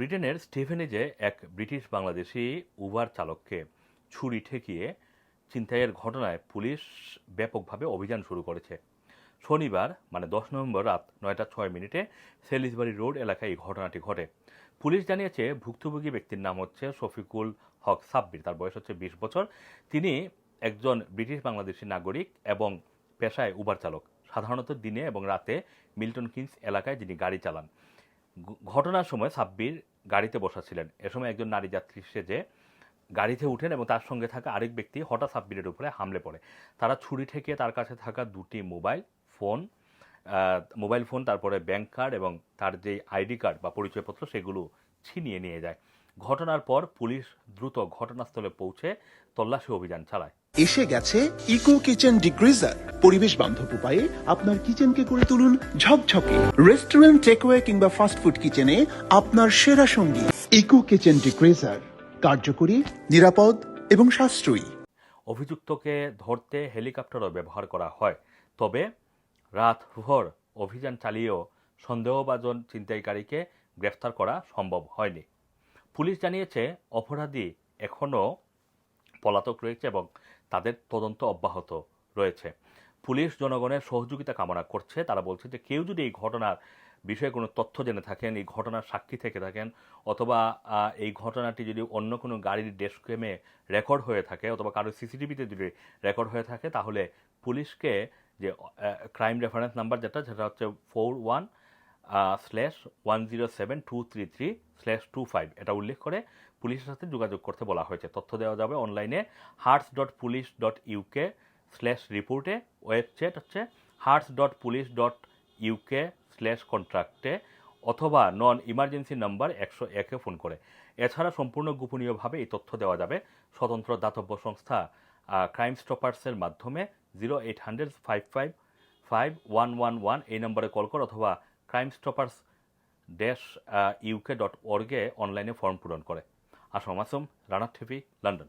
ব্রিটেনের স্টিফেনিজে এক British Bangladeshi Uber চালককে ছুরি ঠেকিয়ে ছিনতাইয়ের ঘটনায় পুলিশ ব্যাপকভাবে অভিযান শুরু করেছে। শনিবার মানে দশ নভেম্বর রাত নয়টা ছয় মিনিটে সেলিসবাড়ি রোড এলাকায় এই ঘটনাটি ঘটে। পুলিশ জানিয়েছে, ভুক্তভোগী ব্যক্তির নাম হচ্ছে শফিকুল হক সাব্বির। তার বয়স হচ্ছে বিশ বছর। তিনি একজন ব্রিটিশ বাংলাদেশি নাগরিক এবং পেশায় উবার চালক। সাধারণত দিনে এবং রাতে মিল্টন কিংস এলাকায় যিনি গাড়ি চালান। ঘটনার সময় সাব্বির গাড়িতে বসা ছিলেন এ সময় একজন নারী যাত্রী সেজে গাড়িতে উঠেন এবং তার সঙ্গে থাকা আরেক ব্যক্তি হঠাৎ সাব্বিরের উপরে হামলে পড়ে। তারা ছুরি ঠেকিয়ে তার কাছে থাকা দুটি মোবাইল ফোন মোবাইল ফোন, তারপরে ব্যাংক কার্ড এবং তার যে আইডি কার্ড বা পরিচয়পত্র সেগুলো ছিনিয়ে নিয়ে যায়। ঘটনার পর পুলিশ দ্রুত ঘটনাস্থলে পৌঁছে তল্লাশি অভিযান চালায়। এসে গেছে ইকো কিচেন ডিগ্রিজার পরিবেশ বান্ধব উপায়ে আপনার কিচেনকে করে তুলুন ঝকঝকে। রেস্টুরেন্ট টেকওয়ে কিংবা ফাস্টফুড কিচেনে আপনার সেরা সঙ্গী। ইকো কিচেন ডিক্রেজার কার্যকরী, নিরাপদ এবং সাশ্রয়ী। অভিযুক্তকে ধরতে হেলিকপ্টারও ব্যবহার করা হয়, তবে রাত ভর অভিযান চালিয়েও সন্দেহভাজন ছিনতাইকারীকে গ্রেফতার করা সম্ভব হয়নি। পুলিশ জানিয়েছে, অপরাধী এখনও পলাতক রয়েছে এবং তাদের তদন্ত অব্যাহত রয়েছে। পুলিশ জনগণের সহযোগিতা কামনা করছে। তারা বলছে যে কেউ যদি এই ঘটনার বিষয়ে কোনো তথ্য জেনে থাকেন, এই ঘটনার সাক্ষী থেকে থাকেন, অথবা এই ঘটনাটি যদি অন্য কোনো গাড়ির ডেস্ক ক্যামে রেকর্ড হয়ে থাকে, অথবা কারও সিসিটিভিতে যদি রেকর্ড হয়ে থাকে, তাহলে পুলিশকে যে ক্রাইম রেফারেন্স নাম্বার যেটা, সেটা হচ্ছে four one slash one zero seven two three three slash two five. এটা উল্লেখ করে পুলিশের সাথে যোগাযোগ করতে বলা হয়েছে। তথ্য দেওয়া যাবে অনলাইনে Herts dot police dot UK slash রিপোর্টে ওয়েবসাইট হচ্ছে Herts dot police dot UK slash কন্ট্রাক্টে অথবা নন ইমার্জেন্সি নাম্বার একশো একে ফোন করে। এছাড়া সম্পূর্ণ গোপনীয়ভাবে এই তথ্য দেওয়া যাবে স্বতন্ত্র দাতব্য সংস্থা ক্রাইম স্টপার্সের মাধ্যমে zero eight hundred five five five one one one এই নম্বরে কল কর অথবা crime stoppers dash UK dot অর্গে অনলাইনে ফর্ম পূরণ করে। আসম আসম রানার টিভি লন্ডন